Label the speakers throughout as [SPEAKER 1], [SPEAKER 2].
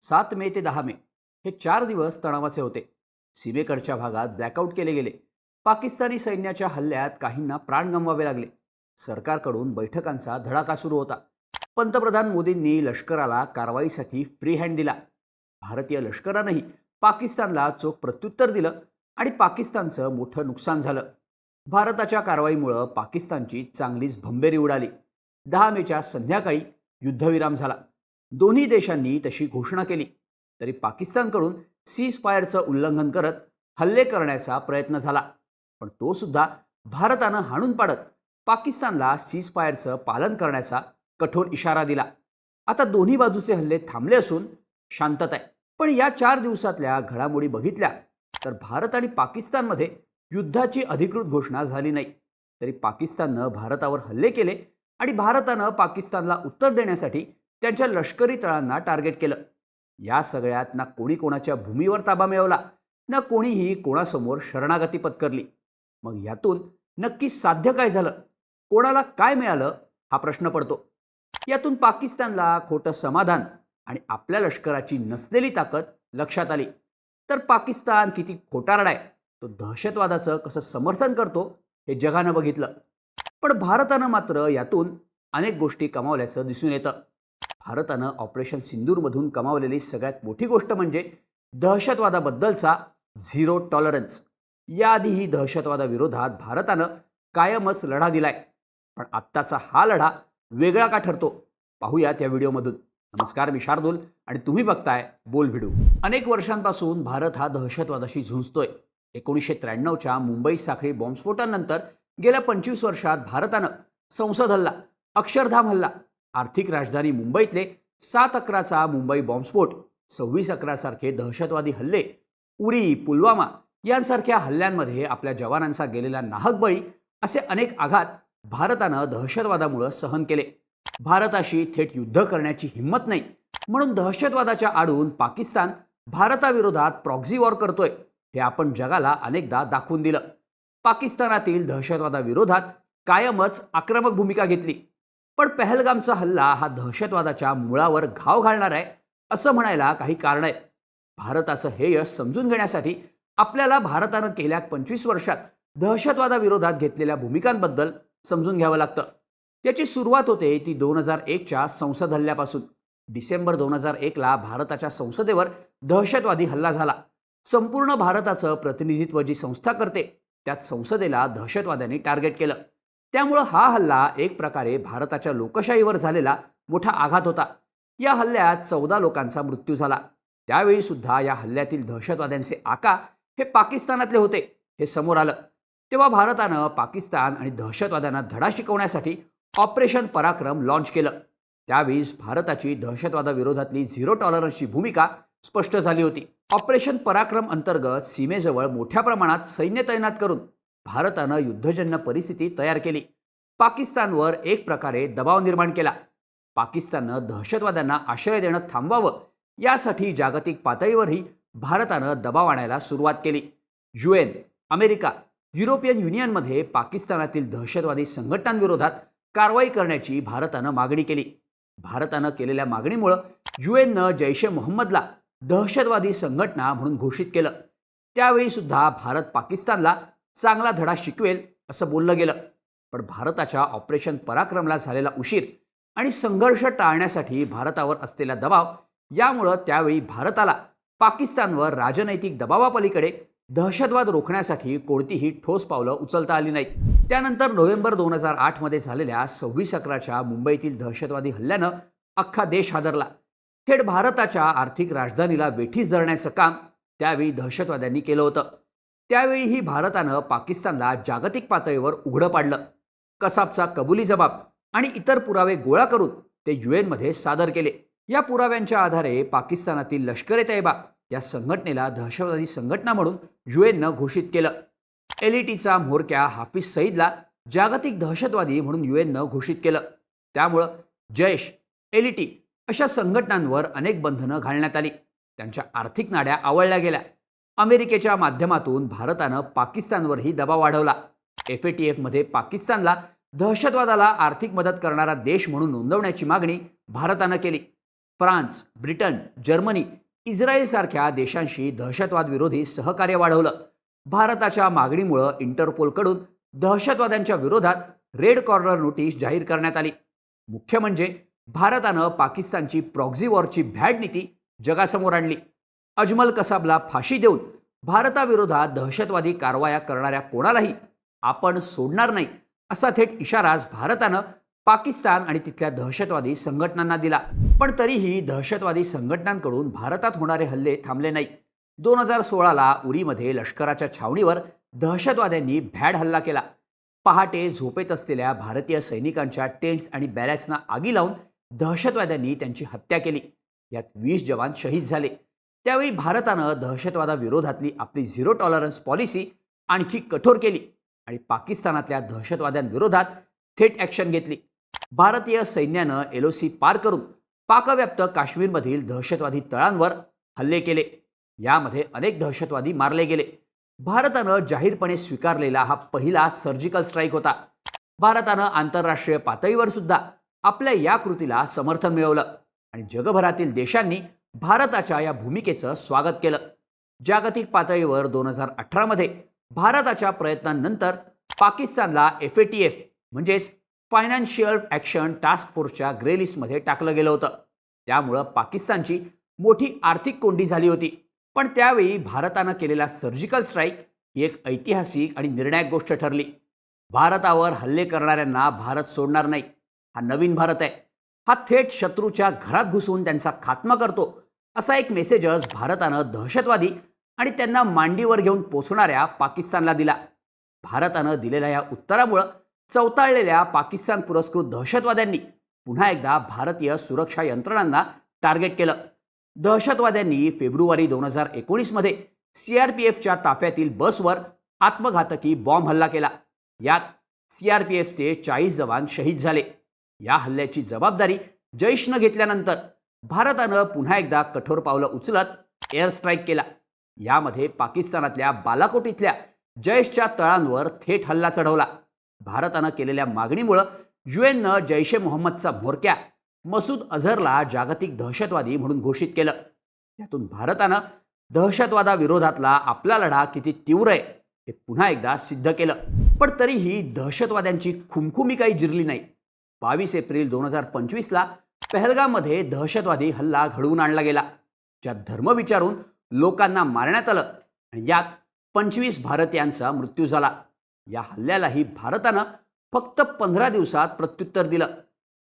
[SPEAKER 1] सात मे ते दहा मे. हे चार दिवस तणावाचे होते. सीमेकडच्या भागात ब्लॅकआउट केले गेले. पाकिस्तानी सैन्याच्या हल्ल्यात काहींना प्राण गमवावे लागले. सरकारकडून बैठकांचा धडाका सुरू होता. पंतप्रधान मोदींनी लष्कराला कारवाईसाठी फ्री हँड दिला. भारतीय लष्करानंही पाकिस्तानला चोख प्रत्युत्तर दिलं आणि पाकिस्तानचं मोठं नुकसान झालं. भारताच्या कारवाईमुळं पाकिस्तानची चांगलीच भंबेरी उडाली. दहा मेच्या संध्याकाळी युद्धविराम झाला. दोन्ही देशांनी तशी घोषणा केली. तरी पाकिस्तानकडून सीज फायरचं उल्लंघन करत हल्ले करण्याचा प्रयत्न झाला. पण तो सुद्धा भारतानं हाणून पाडत पाकिस्तानला सीज फायरचं पालन करण्याचा कठोर इशारा दिला. आता दोन्ही बाजूचे हल्ले थांबले असून शांतता आहे. पण या चार दिवसातल्या घडामोडी बघितल्या तर भारत आणि पाकिस्तानमध्ये युद्धाची अधिकृत घोषणा झाली नाही. तरी पाकिस्ताननं भारतावर हल्ले केले आणि भारतानं पाकिस्तानला उत्तर देण्यासाठी त्यांच्या लष्करी तळांना टार्गेट केलं. या सगळ्यात ना कोणी कोणाच्या भूमीवर ताबा मिळवला ना कोणीही कोणासमोर शरणागती पत्करली. मग यातून नक्की साध्य काय झालं? कोणाला काय मिळालं? हा प्रश्न पडतो. यातून पाकिस्तानला खोटं समाधान आणि आपल्या लष्कराची नसलेली ताकद लक्षात आली. तर पाकिस्तान किती खोटारडा आहे? तो दहशतवादाचं कसं समर्थन करतो हे जगानं बघितलं. पण भारतानं मात्र यातून अनेक गोष्टी कमावल्याचं दिसून येतं. भारतानं ऑपरेशन सिंदूरमधून कमावलेली सगळ्यात मोठी गोष्ट म्हणजे दहशतवादाबद्दलचा झिरो टॉलरन्स. याआधीही दहशतवादाविरोधात भारतानं कायमच लढा दिलाय. पण आत्ताचा हा लढा वेगळा का ठरतो? पाहूया त्या व्हिडिओमधून. नमस्कार मी शार्दूल आणि तुम्ही बघताय बोल व्हिडिओ. अनेक वर्षांपासून भारत हा दहशतवादाशी झुंजतोय. एकोणीसशे त्र्याण्णवच्या मुंबई साखळी बॉम्बस्फोटानंतर गेल्या पंचवीस वर्षात भारतानं संसद हल्ला अक्षरधाम हल्ला आर्थिक राजधानी मुंबईतले सात अकराचा मुंबई बॉम्बस्फोट सव्वीस अकरासारखे दहशतवादी हल्ले उरी पुलवामा यांसारख्या हल्ल्यांमध्ये आपल्या जवानांचा गेलेला नाहक बळी असे अनेक आघात भारतानं दहशतवादामुळं सहन केले. भारताशी थेट युद्ध करण्याची हिंमत नाही. म्हणून दहशतवादाच्या आडून पाकिस्तान भारताविरोधात प्रॉक्झी वॉर करतोय हे आपण जगाला अनेकदा दाखवून दिलं. पाकिस्तानातील दहशतवादाविरोधात कायमच आक्रमक भूमिका घेतली. पण पहलगामचा हल्ला हा दहशतवादाच्या मुळावर घाव घालणार आहे असं म्हणायला काही कारण आहे. भारताचं हे यश समजून घेण्यासाठी आपल्याला भारतानं गेल्या पंचवीस वर्षात दहशतवादाविरोधात घेतलेल्या भूमिकांबद्दल समजून घ्यावं लागतं. त्याची सुरुवात होते ती दोन हजार एकच्या संसद हल्ल्यापासून. डिसेंबर दोन हजार एकला भारताच्या संसदेवर दहशतवादी हल्ला झाला. संपूर्ण भारताचं प्रतिनिधित्व जी संस्था करते त्यात संसदेला दहशतवाद्यांनी टार्गेट केलं. त्यामुळं हा हल्ला एक प्रकारे भारताच्या लोकशाहीवर झालेला मोठा आघात होता. या हल्ल्यात चौदा लोकांचा मृत्यू झाला. त्यावेळी सुद्धा या हल्ल्यातील दहशतवाद्यांचे आका हे पाकिस्तानातले होते हे समोर आलं. तेव्हा भारतानं पाकिस्तान आणि दहशतवाद्यांना धडा शिकवण्यासाठी ऑपरेशन पराक्रम लॉन्च केलं. त्यावेळीच भारताची दहशतवादाविरोधातली झिरो टॉलरन्सची भूमिका स्पष्ट झाली होती. ऑपरेशन पराक्रम अंतर्गत सीमेजवळ मोठ्या प्रमाणात सैन्य तैनात करून भारतानं युद्धजन्य परिस्थिती तयार केली. पाकिस्तानवर एक प्रकारे दबाव निर्माण केला. पाकिस्ताननं दहशतवाद्यांना आश्रय देणं थांबवावं यासाठी जागतिक पातळीवरही भारतानं दबाव आणायला सुरुवात केली. यू एन अमेरिका युरोपियन युनियनमध्ये पाकिस्तानातील दहशतवादी संघटनांविरोधात कारवाई करण्याची भारतानं मागणी केली. भारतानं केलेल्या मागणीमुळं यू एननं जैश ए मोहम्मदला दहशतवादी संघटना म्हणून घोषित केलं. त्यावेळी सुद्धा भारत पाकिस्तानला चांगला धडा शिकवेल असं बोललं गेलं. पण भारताच्या ऑपरेशन पराक्रमला झालेला उशीर आणि संघर्ष टाळण्यासाठी भारतावर असलेला दबाव यामुळं त्यावेळी भारताला पाकिस्तानवर राजनैतिक दबावापलीकडे दहशतवाद रोखण्यासाठी कोणतीही ठोस पावलं उचलता आली नाहीत. त्यानंतर नोव्हेंबर दोन हजार आठमध्ये झालेल्या सव्वीस अकराच्या मुंबईतील दहशतवादी हल्ल्यानं अख्खा देश हादरला. थेट भारताच्या आर्थिक राजधानीला वेठीस धरण्याचं काम त्यावेळी दहशतवाद्यांनी केलं होतं. त्यावेळीही भारतानं पाकिस्तानला जागतिक पातळीवर उघडं पाडलं. कसाबचा कबुली जबाब आणि इतर पुरावे गोळा करून ते युएनमध्ये सादर केले. या पुराव्यांच्या आधारे पाकिस्तानातील लष्कर ए तैयबा या संघटनेला दहशतवादी संघटना म्हणून युएननं घोषित केलं. एलईटीचा म्होरक्या हाफिज सईदला जागतिक दहशतवादी म्हणून युएननं घोषित केलं. त्यामुळं जैश एलईटी अशा संघटनांवर अनेक बंधनं घालण्यात आली. त्यांच्या आर्थिक नाड्या आवळल्या गेल्या. अमेरिकेच्या माध्यमातून भारतानं पाकिस्तानवरही दबाव वाढवला. एफ ए टी एफमध्ये पाकिस्तानला दहशतवादाला आर्थिक मदत करणारा देश म्हणून नोंदवण्याची मागणी भारतानं केली. फ्रान्स ब्रिटन जर्मनी इस्रायलसारख्या देशांशी दहशतवादविरोधी सहकार्य वाढवलं. भारताच्या मागणीमुळं इंटरपोलकडून दहशतवाद्यांच्या विरोधात रेड कॉर्नर नोटीस जाहीर करण्यात आली. मुख्य म्हणजे भारतानं पाकिस्तानची प्रॉक्झी वॉरची भॅड नीती जगासमोर आणली. अजमल कसाबला फाशी देऊन भारताविरोधात दहशतवादी कारवाया करणाऱ्या कोणालाही आपण सोडणार नाही असा थेट इशाराच भारतानं पाकिस्तान आणि तिथल्या दहशतवादी संघटनांना दिला. पण तरीही दहशतवादी संघटनांकडून भारतात होणारे हल्ले थांबले नाही दोन हजार सोळाला उरीमध्ये लष्कराच्या छावणीवर दहशतवाद्यांनी भॅड हल्ला केला. पहाटे झोपेत असलेल्या भारतीय सैनिकांच्या टेंट्स आणि बॅरॅक्सना आगी लावून दहशतवाद्यांनी त्यांची हत्या केली. यात वीस जवान शहीद झाले. त्यावेळी भारतानं दहशतवादाविरोधातली आपली झिरो टॉलरन्स पॉलिसी आणखी कठोर केली आणि पाकिस्तानातल्या दहशतवाद्यांविरोधात थेट ॲक्शन घेतली. भारतीय सैन्यानं एलओसी पार करून पाकव्याप्त काश्मीरमधील दहशतवादी तळांवर हल्ले केले. यामध्ये अनेक दहशतवादी मारले गेले. भारतानं जाहीरपणे स्वीकारलेला हा पहिला सर्जिकल स्ट्राईक होता. भारतानं आंतरराष्ट्रीय पातळीवर सुद्धा आपल्या या कृतीला समर्थन मिळवलं आणि जगभरातील देशांनी भारताच्या या भूमिकेचं स्वागत केलं. जागतिक पातळीवर दोन हजार अठरामध्ये भारताच्या प्रयत्नांनंतर पाकिस्तानला एफ ए टी एफ म्हणजेच फायनान्शियल ॲक्शन टास्क फोर्सच्या ग्रे लिस्टमध्ये टाकलं गेलं होतं. त्यामुळं पाकिस्तानची मोठी आर्थिक कोंडी झाली होती. पण त्यावेळी भारतानं केलेला सर्जिकल स्ट्राईक ही एक ऐतिहासिक आणि निर्णायक गोष्ट ठरली. भारतावर हल्ले करणाऱ्यांना भारत सोडणार नाही. हा नवीन भारत आहे. हा थेट शत्रूच्या घरात घुसून त्यांचा खात्मा करतो. असा एक मेसेजच भारतानं दहशतवादी आणि त्यांना मांडीवर घेऊन पोचणाऱ्या पाकिस्तानला दिला. भारतानं दिलेल्या या उत्तरामुळं चवताळलेल्या पाकिस्तान पुरस्कृत दहशतवाद्यांनी पुन्हा एकदा भारतीय सुरक्षा यंत्रणांना टार्गेट केलं. दहशतवाद्यांनी फेब्रुवारी दोन हजार एकोणीसमध्ये सी आर पी एफच्या ताफ्यातील बसवर आत्मघातकी बॉम्ब हल्ला केला. यात सी आर पी एफचे चाळीस जवान शहीद झाले. या हल्ल्याची जबाबदारी जैशनं घेतल्यानंतर भारतानं पुन्हा एकदा कठोर पावलं उचलत एअर स्ट्राईक केला. यामध्ये पाकिस्तानातल्या बालाकोट इथल्या जैशच्या तळांवर थेट हल्ला चढवला. भारतानं केलेल्या मागणीमुळं युएननं जैश ए मोहम्मदचा म्होरक्या मसूद अझहरला जागतिक दहशतवादी म्हणून घोषित केलं. यातून भारतानं दहशतवादाविरोधातला आपला लढा किती तीव्र आहे हे पुन्हा एकदा सिद्ध केलं. पण तरीही दहशतवाद्यांची खुमखुमी काही जिरली नाही. बावीस एप्रिल दोन हजार पंचवीसला पहलगाममध्ये दहशतवादी हल्ला घडवून आणला गेला ज्यात धर्म विचारून लोकांना मारण्यात आलं आणि यात पंचवीस भारतीयांचा मृत्यू झाला. या हल्ल्यालाही भारतानं फक्त पंधरा दिवसात प्रत्युत्तर दिलं.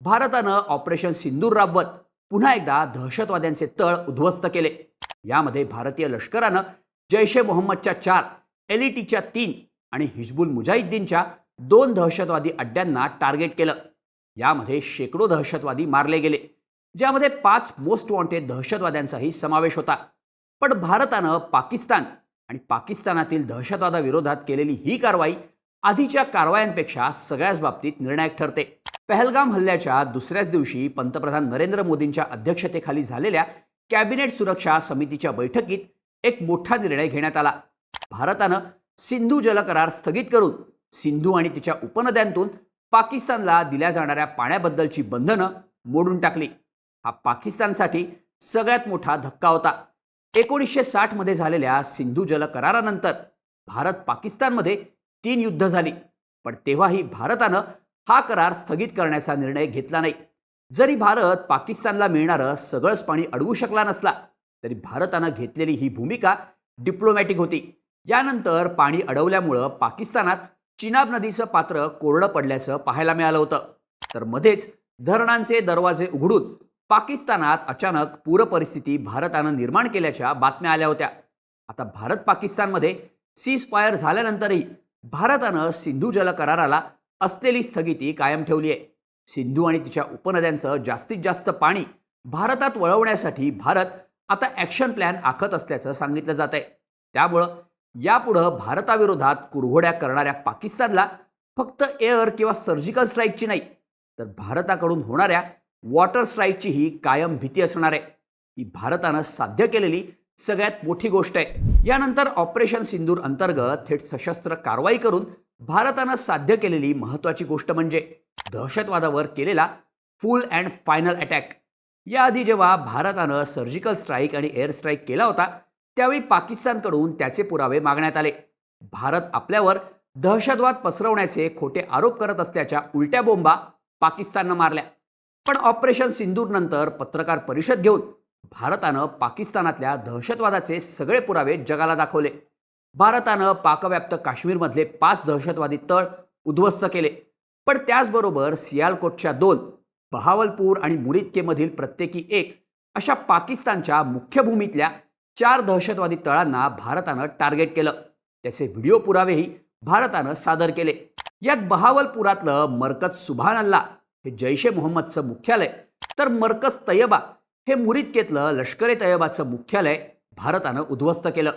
[SPEAKER 1] भारतानं ऑपरेशन सिंदूर राबवत पुन्हा एकदा दहशतवाद्यांचे तळ उद्ध्वस्त केले. यामध्ये भारतीय लष्करानं जैश ए मोहम्मदच्या चार एलईटीच्या तीन आणि हिजबुल मुजाहिद्दीनच्या दोन दहशतवादी अड्ड्यांना टार्गेट केलं. यामध्ये शेकडो दहशतवादी मारले गेले ज्यामध्ये पाच मोस्ट वॉन्टेड दहशतवाद्यांचाही समावेश होता. पण भारतानं पाकिस्तान आणि पाकिस्तानातील दहशतवादाविरोधात केलेली ही कारवाई आधीच्या कारवायांपेक्षा सगळ्याच बाबतीत निर्णायक ठरते. पहलगाम हल्ल्याच्या दुसऱ्याच दिवशी पंतप्रधान नरेंद्र मोदींच्या अध्यक्षतेखाली झालेल्या कॅबिनेट सुरक्षा समितीच्या बैठकीत एक मोठा निर्णय घेण्यात आला. भारतानं सिंधू जलकरार स्थगित करून सिंधू आणि तिच्या उपनद्यांतून पाकिस्तानला दिल्या जाणाऱ्या पाण्याबद्दलची बंधनं मोडून टाकली. हा पाकिस्तानसाठी सगळ्यात मोठा धक्का होता. एकोणीसशे साठमध्ये झालेल्या सिंधू जल करारानंतर भारत पाकिस्तानमध्ये तीन युद्ध झाली. पण तेव्हाही भारतानं हा करार स्थगित करण्याचा निर्णय घेतला नाही. जरी भारत पाकिस्तानला मिळणारं सगळंच पाणी अडवू शकला नसला तरी भारतानं घेतलेली ही भूमिका डिप्लोमॅटिक होती. यानंतर पाणी अडवल्यामुळं पाकिस्तानात चिनाब नदीचं पात्र कोरडं पडल्याचं पाहायला मिळालं होतं. तर मध्येच धरणांचे दरवाजे उघडून पाकिस्तानात अचानक पूरपरिस्थिती भारतानं निर्माण केल्याच्या बातम्या आल्या होत्या. आता भारत पाकिस्तानमध्ये सीज फायर झाल्यानंतरही भारतानं सिंधू जल कराराला असलेली स्थगिती कायम ठेवली आहे. सिंधू आणि तिच्या उपनद्यांचं जास्तीत जास्त पाणी भारतात वळवण्यासाठी भारत आता ॲक्शन प्लॅन आखत असल्याचं सांगितलं जात आहे त्यामुळं यापुढं भारताविरोधात कुरघोड्या करणाऱ्या पाकिस्तानला फक्त एअर किंवा सर्जिकल स्ट्राईकची नाही तर भारताकडून होणाऱ्या वॉटर स्ट्राईकचीही कायम भीती असणार आहे. ही भारतानं साध्य केलेली सगळ्यात मोठी गोष्ट आहे. यानंतर ऑपरेशन सिंदूर अंतर्गत थेट सशस्त्र कारवाई करून भारतानं साध्य केलेली महत्त्वाची गोष्ट म्हणजे दहशतवादावर केलेला फुल अँड फायनल अटॅक याआधी जेव्हा भारतानं सर्जिकल स्ट्राईक आणि एअर स्ट्राईक केला होता त्यावेळी पाकिस्तानकडून त्याचे पुरावे मागण्यात आले. भारत आपल्यावर दहशतवाद पसरवण्याचे खोटे आरोप करत असल्याच्या उलट्या बोंबा पाकिस्ताननं मारल्या. पण ऑपरेशन सिंदूर नंतर पत्रकार परिषद घेऊन भारतानं पाकिस्तानातल्या दहशतवादाचे सगळे पुरावे जगाला दाखवले. भारतानं पाकव्याप्त काश्मीरमधले पाच दहशतवादी तळ उद्ध्वस्त केले. पण त्याचबरोबर सियालकोटच्या दोन बहावलपूर आणि मुरिदकेमधील प्रत्येकी एक अशा पाकिस्तानच्या मुख्य भूमीतल्या चार दहशतवादी तळांना भारतानं टार्गेट केलं. त्याचे व्हिडिओ पुरावेही भारतानं सादर केले. यात बहावलपुरातलं मरकज सुभान अल्ला हे जैश ए मोहम्मदचं मुख्यालय तर मरकज तयबा हे मुरिदकेतलं लष्कर ए तयबाचं मुख्यालय भारतानं उद्ध्वस्त केलं.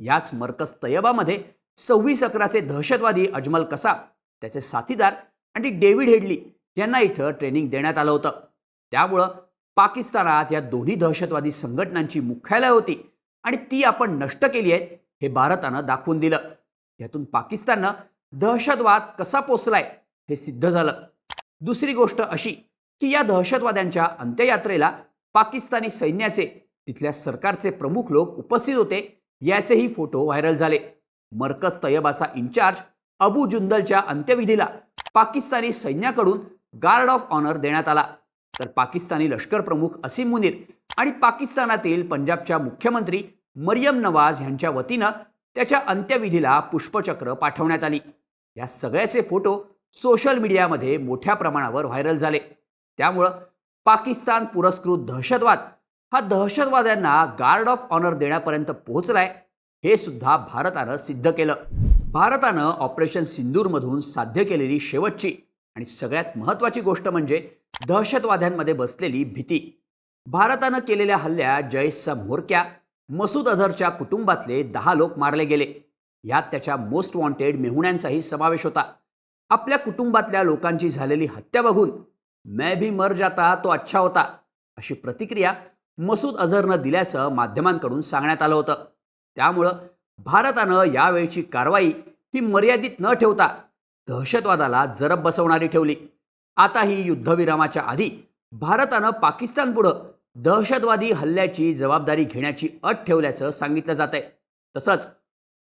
[SPEAKER 1] याच मरकज तयबामध्ये सव्वीस अकराचे दहशतवादी अजमल कसाब त्याचे साथीदार आणि डेव्हिड हेडली यांना इथं ट्रेनिंग देण्यात आलं होतं. त्यामुळं पाकिस्तानात या दोन्ही दहशतवादी संघटनांची मुख्यालय होती आणि ती आपण नष्ट केली आहेत हे भारतानं दाखवून दिलं. यातून पाकिस्ताननं दहशतवाद कसा पोचलाय हे सिद्ध झालं. दुसरी गोष्ट अशी की या दहशतवाद्यांच्या अंत्ययात्रेला पाकिस्तानी सैन्याचे तिथल्या सरकारचे प्रमुख लोक उपस्थित होते याचेही फोटो व्हायरल झाले. मरकज तयबाचा इन्चार्ज अबू जुंदलच्या अंत्यविधीला पाकिस्तानी सैन्याकडून गार्ड ऑफ ऑनर देण्यात आला. तर पाकिस्तानी लष्कर प्रमुख असीम मुनीर आणि पाकिस्तानातील पंजाबच्या मुख्यमंत्री मरियम नवाज यांच्या वतीनं त्याच्या अंत्यविधीला पुष्पचक्र पाठवण्यात आली. या सगळ्याचे फोटो सोशल मीडियामध्ये मोठ्या प्रमाणावर व्हायरल झाले. त्यामुळं पाकिस्तान पुरस्कृत दहशतवाद हा दहशतवाद्यांना गार्ड ऑफ ऑनर देण्यापर्यंत पोहोचलाय हे सुद्धा भारतानं सिद्ध केलं. भारतानं ऑपरेशन सिंदूरमधून साध्य केलेली शेवटची आणि सगळ्यात महत्त्वाची गोष्ट म्हणजे दहशतवाद्यांमध्ये बसलेली भीती. भारतानं केलेल्या हल्ल्यात जैशचा म्होरक्या मसूद अझरच्या कुटुंबातले दहा लोक मारले गेले. यात त्याच्या मोस्ट वॉन्टेड मेहुण्यांचाही समावेश होता. आपल्या कुटुंबातल्या लोकांची झालेली हत्या बघून मैं भी मर जाता तो अच्छा होता अशी प्रतिक्रिया मसूद अझरनं दिल्याचं माध्यमांकडून सांगण्यात आलं होतं. त्यामुळं भारतानं यावेळची कारवाई ही मर्यादित न ठेवता दहशतवादाला जरब बसवणारी ठेवली. आता ही युद्धविरामाच्या आधी भारतानं पाकिस्तानपुढं दहशतवादी हल्ल्याची जबाबदारी घेण्याची अट ठेवल्याचं सांगितलं जात आहे तसंच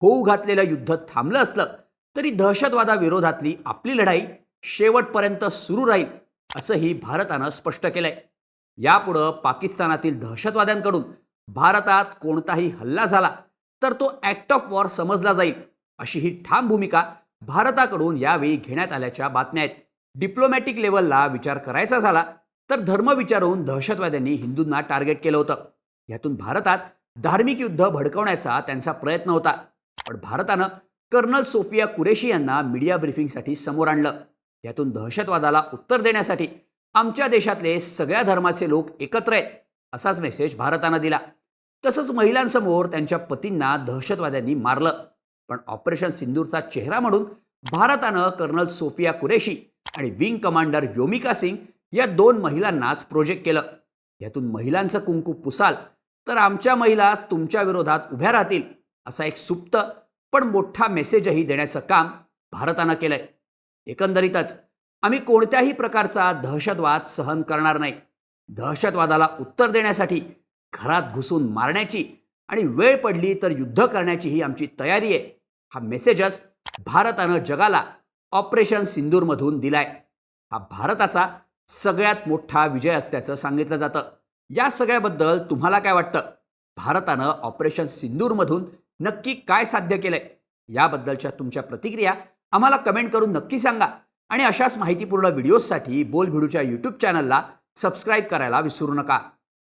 [SPEAKER 1] होऊ घातलेलं युद्ध थांबलं असलं तरी दहशतवादाविरोधातली आपली लढाई शेवटपर्यंत सुरू राहील असंही भारतानं स्पष्ट केलंय. यापुढं पाकिस्तानातील दहशतवाद्यांकडून भारतात कोणताही हल्ला झाला तर तो ॲक्ट ऑफ वॉर समजला जाईल अशी ही ठाम भूमिका भारताकडून यावेळी घेण्यात आल्याच्या बातम्या आहेत. डिप्लोमॅटिक लेवलला विचार करायचा झाला तर धर्म विचारून दहशतवाद्यांनी हिंदूंना टार्गेट केलं होतं. यातून भारतात धार्मिक युद्ध भडकवण्याचा त्यांचा प्रयत्न होता. पण भारतानं कर्नल सोफिया कुरेशी यांना मीडिया ब्रिफिंगसाठी समोर आणलं. यातून दहशतवादाला उत्तर देण्यासाठी आमच्या देशातले सगळ्या धर्माचे लोक एकत्र आहेत असाच मेसेज भारतानं दिला. तसंच महिलांसमोर त्यांच्या पतींना दहशतवाद्यांनी मारलं. पण ऑपरेशन सिंदूरचा चेहरा म्हणून भारतानं कर्नल सोफिया कुरेशी आणि विंग कमांडर योमिका सिंग या दोन महिलांनाच प्रोजेक्ट केलं. यातून महिलांचं कुंकू पुसाल तर आमच्या महिलाच तुमच्या विरोधात उभ्या राहतील असा एक सुप्त पण मोठा मेसेजही देण्याचं काम भारतानं केलंय. एकंदरीतच आम्ही कोणत्याही प्रकारचा दहशतवाद सहन करणार नाही. दहशतवादाला उत्तर देण्यासाठी घरात घुसून मारण्याची आणि वेळ पडली तर युद्ध करण्याची ही आमची तयारी आहे. हा मेसेजच भारतानं जगाला ऑपरेशन सिंदूरमधून दिलाय. हा भारताचा सगळ्यात मोठा विजय असल्याचं सांगितलं जातं. या सगळ्याबद्दल तुम्हाला काय वाटतं? भारतानं ऑपरेशन सिंदूरमधून नक्की काय साध्य केलंय? याबद्दलच्या तुमच्या प्रतिक्रिया आम्हाला कमेंट करून नक्की सांगा. आणि अशाच माहितीपूर्ण व्हिडिओजसाठी बोल भिडूच्या यूट्यूब चॅनलला सबस्क्राईब करायला विसरू नका.